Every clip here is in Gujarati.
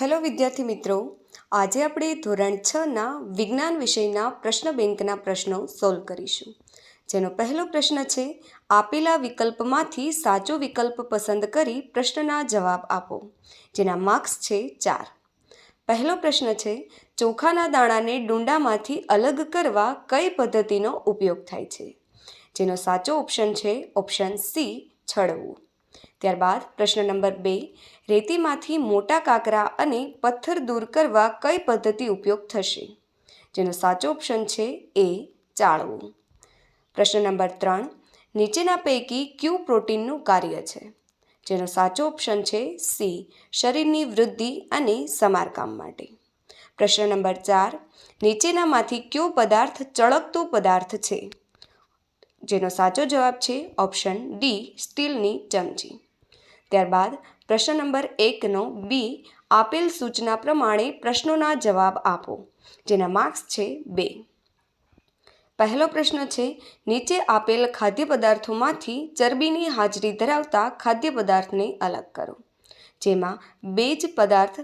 હેલો વિદ્યાર્થી મિત્રો, આજે આપણે ધોરણ છના વિજ્ઞાન વિષયના પ્રશ્ન બેંકના પ્રશ્નો સોલ્વ કરીશું. જેનો પહેલો પ્રશ્ન છે, આપેલા વિકલ્પમાંથી સાચો વિકલ્પ પસંદ કરી પ્રશ્નના જવાબ આપો, જેના માર્ક્સ છે ચાર. પહેલો પ્રશ્ન છે, ચોખાના દાણાને ડુંડામાંથી અલગ કરવા કઈ પદ્ધતિનો ઉપયોગ થાય છે? જેનો સાચો ઓપ્શન છે ઓપ્શન સી છળવું ત્યારબાદ પ્રશ્ન નંબર બે, રેતીમાંથી મોટા કાંકરા અને પથ્થર દૂર કરવા કઈ પદ્ધતિ ઉપયોગ થશે? જેનો સાચો ઓપ્શન છે એ ચાળવું. પ્રશ્ન નંબર ત્રણ, નીચેના પૈકી ક્યુ પ્રોટીનનું કાર્ય છે? જેનો સાચો ઓપ્શન છે સી, શરીરની વૃદ્ધિ અને સમારકામ માટે. પ્રશ્ન નંબર ચાર, નીચેનામાંથી કયો પદાર્થ ચળકતો પદાર્થ છે? જેનો સાચો જવાબ છે ઓપ્શન ડી, સ્ટીલની ચમચી. ત્યારબાદ પ્રશ્ન નંબર એકનો બી, આપેલ સૂચના પ્રમાણે પ્રશ્નોના જવાબ આપો, જેના માર્ક્સ છે બે. પહેલો પ્રશ્ન છે, નીચે આપેલ ખાદ્ય પદાર્થોમાંથી ચરબીની હાજરી ધરાવતા ખાદ્ય પદાર્થને અલગ કરો, જેમાં બે જ પદાર્થ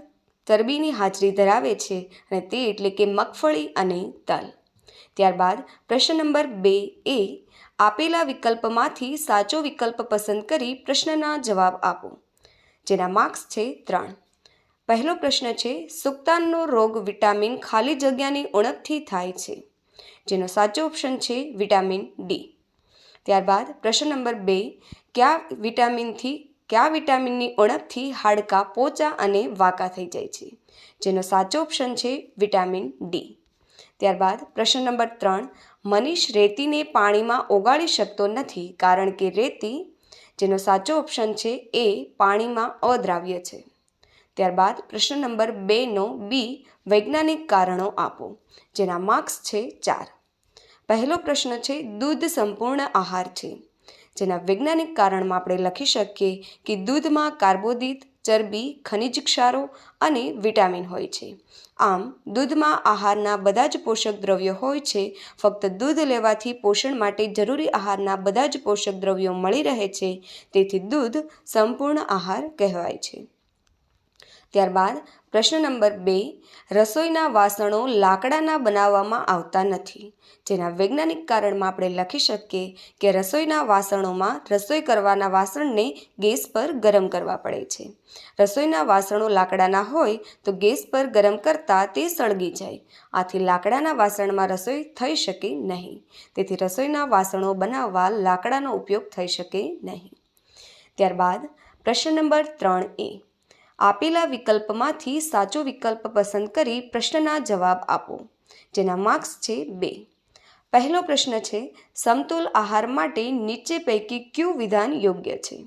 ચરબીની હાજરી ધરાવે છે અને તે એટલે કે મગફળી અને તલ. ત્યારબાદ પ્રશ્ન નંબર બે એ, આપેલા વિકલ્પમાંથી સાચો વિકલ્પ પસંદ કરી પ્રશ્નના જવાબ આપો. જેના માર્ક્સ છે ત્રણ. પહેલો પ્રશ્ન છે, સુક્તાનનો રોગ વિટામિન ખાલી જગ્યાની ઉણપથી થાય છે. જેનો સાચો ઓપ્શન છે વિટામિન ડી ત્યારબાદ પ્રશ્ન નંબર બે, કયા વિટામિનથી, કયા વિટામિનની ઉણપથી હાડકાં પોચા અને વાંકા થઈ જાય છે? જેનો સાચો ઓપ્શન છે વિટામિન ડી ત્યારબાદ પ્રશ્ન નંબર ત્રણ, મનીષ રેતીને પાણીમાં ઓગાળી શકતો નથી કારણ કે રેતી, જેનો સાચો ઓપ્શન છે, એ પાણીમાં અદ્રાવ્ય છે. ત્યારબાદ પ્રશ્ન નંબર બેનો બી, વૈજ્ઞાનિક કારણો આપો, જેના માર્ક્સ છે ચાર. પહેલો પ્રશ્ન છે, દૂધ સંપૂર્ણ આહાર છે. જેના વૈજ્ઞાનિક કારણમાં આપણે લખી શકીએ કે દૂધમાં કાર્બોદિત ચરબી, ખનિજ ક્ષારો અને વિટામિન હોય છે. આમ, દૂધમાં આહારના બધા જ પોષક દ્રવ્યો હોય છે, ફક્ત દૂધ લેવાથી પોષણ માટે જરૂરી આહારના બધા જ પોષક દ્રવ્યો મળી રહે છે, તેથી દૂધ સંપૂર્ણ આહાર કહેવાય છે. ત્યારબાદ પ્રશ્ન નંબર બે, રસોઈના વાસણો લાકડાના બનાવવામાં આવતા નથી. જેના વૈજ્ઞાનિક કારણમાં આપણે લખી શકીએ કે રસોઈના વાસણોમાં રસોઈ કરવાના વાસણને ગેસ પર ગરમ કરવા પડે છે. રસોઈના વાસણો લાકડાના હોય તો ગેસ પર ગરમ કરતાં તે સળગી જાય. આથી લાકડાના વાસણમાં રસોઈ થઈ શકે નહીં. તેથી રસોઈના વાસણો બનાવવા લાકડાનો ઉપયોગ થઈ શકે નહીં. ત્યારબાદ પ્રશ્ન નંબર ત્રણ એ આપેલા વિકલ્પમાંથી સાચો વિકલ્પ પસંદ કરી પ્રશ્નના જવાબ આપો, જેના માર્ક્સ છે બે. પહેલો પ્રશ્ન છે, સમતોલ આહાર માટે નીચે પૈકી કયું વિધાન યોગ્ય છે?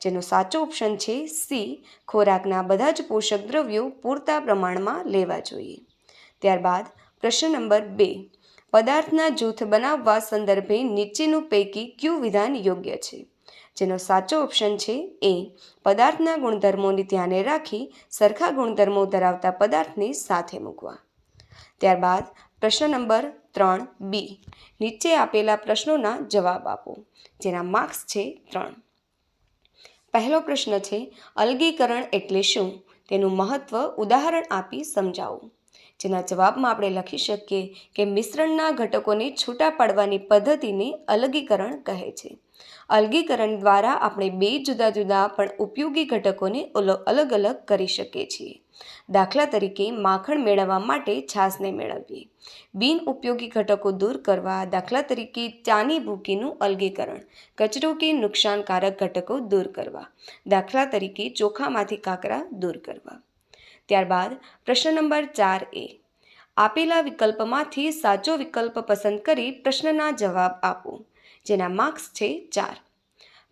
જેનો સાચો ઓપ્શન છે સી, ખોરાકના બધા જ પોષક દ્રવ્યો પૂરતા પ્રમાણમાં લેવા જોઈએ. ત્યારબાદ પ્રશ્ન નંબર બે, પદાર્થના જૂથ બનાવવા સંદર્ભે નીચેનું પૈકી કયું વિધાન યોગ્ય છે? જેનો સાચો ઓપ્શન છે એ. પદાર્થના ગુણધર્મોને ધ્યાને રાખી સરખા ગુણધર્મો ધરાવતા પદાર્થને સાથે મૂકવા. ત્યારબાદ પ્રશ્ન નંબર ત્રણ બી. નીચે આપેલા પ્રશ્નોના જવાબ આપો, જેના માર્ક્સ છે ત્રણ. પહેલો પ્રશ્ન છે, અલગીકરણ એટલે શું? તેનું મહત્ત્વ ઉદાહરણ આપી સમજાવો. જેના જવાબમાં આપણે લખી શકીએ કે મિશ્રણના ઘટકોને છૂટા પાડવાની પદ્ધતિને અલગીકરણ કહે છે. અલગીકરણ દ્વારા આપણે બે જુદા જુદા પણ ઉપયોગી ઘટકોને અલગ અલગ કરી શકીએ છીએ. દાખલા તરીકે માખણ મેળવવા માટે છાશને મેળવવી બિન ઉપયોગી ઘટકો દૂર કરવા દાખલા તરીકે ચાની ભૂકીનું અલગીકરણ, કચરો કે નુકસાનકારક ઘટકો દૂર કરવા. દાખલા તરીકે ચોખામાંથી કાંકરા દૂર કરવા. ત્યારબાદ પ્રશ્ન નંબર ચાર એ, આપેલા વિકલ્પમાંથી સાચો વિકલ્પ પસંદ કરી પ્રશ્નના જવાબ આપો, જેના માર્ક્સ છે ચાર.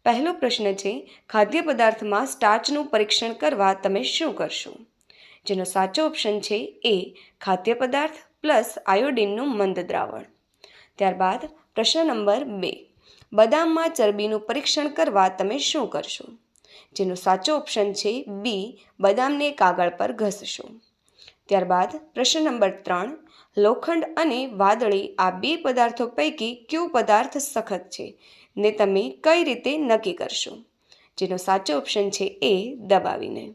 પહેલો પ્રશ્ન છે, ખાદ્ય પદાર્થમાં સ્ટાર્ચનું પરીક્ષણ કરવા તમે શું કરશો? જેનો સાચો ઓપ્શન છે એ, ખાદ્ય પદાર્થ પ્લસ આયોડિનનું મંદ દ્રાવણ. ત્યારબાદ પ્રશ્ન નંબર બે, બદામમાં ચરબીનું પરીક્ષણ કરવા તમે શું કરશો? જેનો સાચો ઓપ્શન છે બી બદામને કાગળ પર ઘસશો. ત્યારબાદ પ્રશ્ન નંબર ત્રણ, લોખંડ અને વાદળી આ બે પદાર્થો પૈકી કયો પદાર્થ સખત છે? ને તમે કઈ રીતે નક્કી કરશો? જેનો સાચો ઓપ્શન છે એ દબાવીને.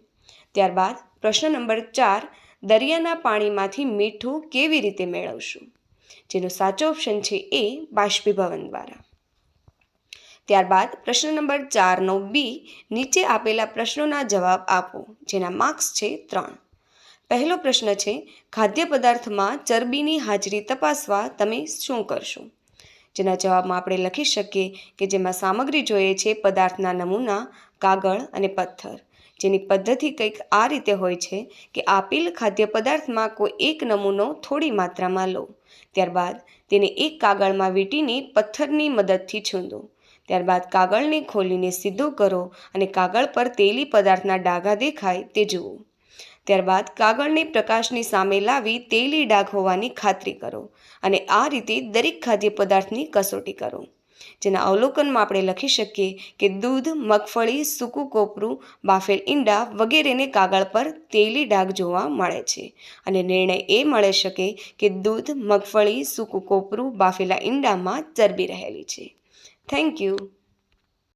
ત્યારબાદ પ્રશ્ન નંબર ચાર, દરિયાના પાણીમાંથી મીઠું કેવી રીતે મેળવશું? જેનો સાચો ઓપ્શન છે એ બાષ્પીભવન દ્વારા. ત્યારબાદ પ્રશ્ન નંબર ચારનો બી નીચે આપેલા પ્રશ્નોના જવાબ આપો, જેના માર્ક્સ છે ત્રણ. પહેલો પ્રશ્ન છે, ખાદ્ય પદાર્થમાં ચરબીની હાજરી તપાસવા તમે શું કરશો? જેના જવાબમાં આપણે લખી શકીએ કે જેમાં સામગ્રી જોઈએ છે પદાર્થના નમૂના, કાગળ અને પથ્થર. જેની પદ્ધતિ કંઈક આ રીતે હોય છે કે આપેલ ખાદ્ય પદાર્થમાં કોઈ એક નમૂનો થોડી માત્રામાં લો. ત્યારબાદ તેને એક કાગળમાં વીંટીને પથ્થરની મદદથી છૂંદો. ત્યારબાદ કાગળને ખોલીને સીધો કરો અને કાગળ પર તેલી પદાર્થના ડાઘા દેખાય તે જુઓ. ત્યારબાદ કાગળને પ્રકાશની સામે લાવી તેલી ડાઘ હોવાની ખાતરી કરો અને આ રીતે દરેક ખાદ્ય પદાર્થની કસોટી કરો. જેના અવલોકનમાં આપણે લખી શકીએ કે દૂધ, મગફળી, સૂકું કોપરું, બાફેલ ઈંડા વગેરેને કાગળ પર તેલી ડાઘ જોવા મળે છે. અને નિર્ણય એ મળે શકે કે દૂધ, મગફળી, સૂકું કોપરું, બાફેલા ઈંડામાં ચરબી રહેલી છે. Thank you.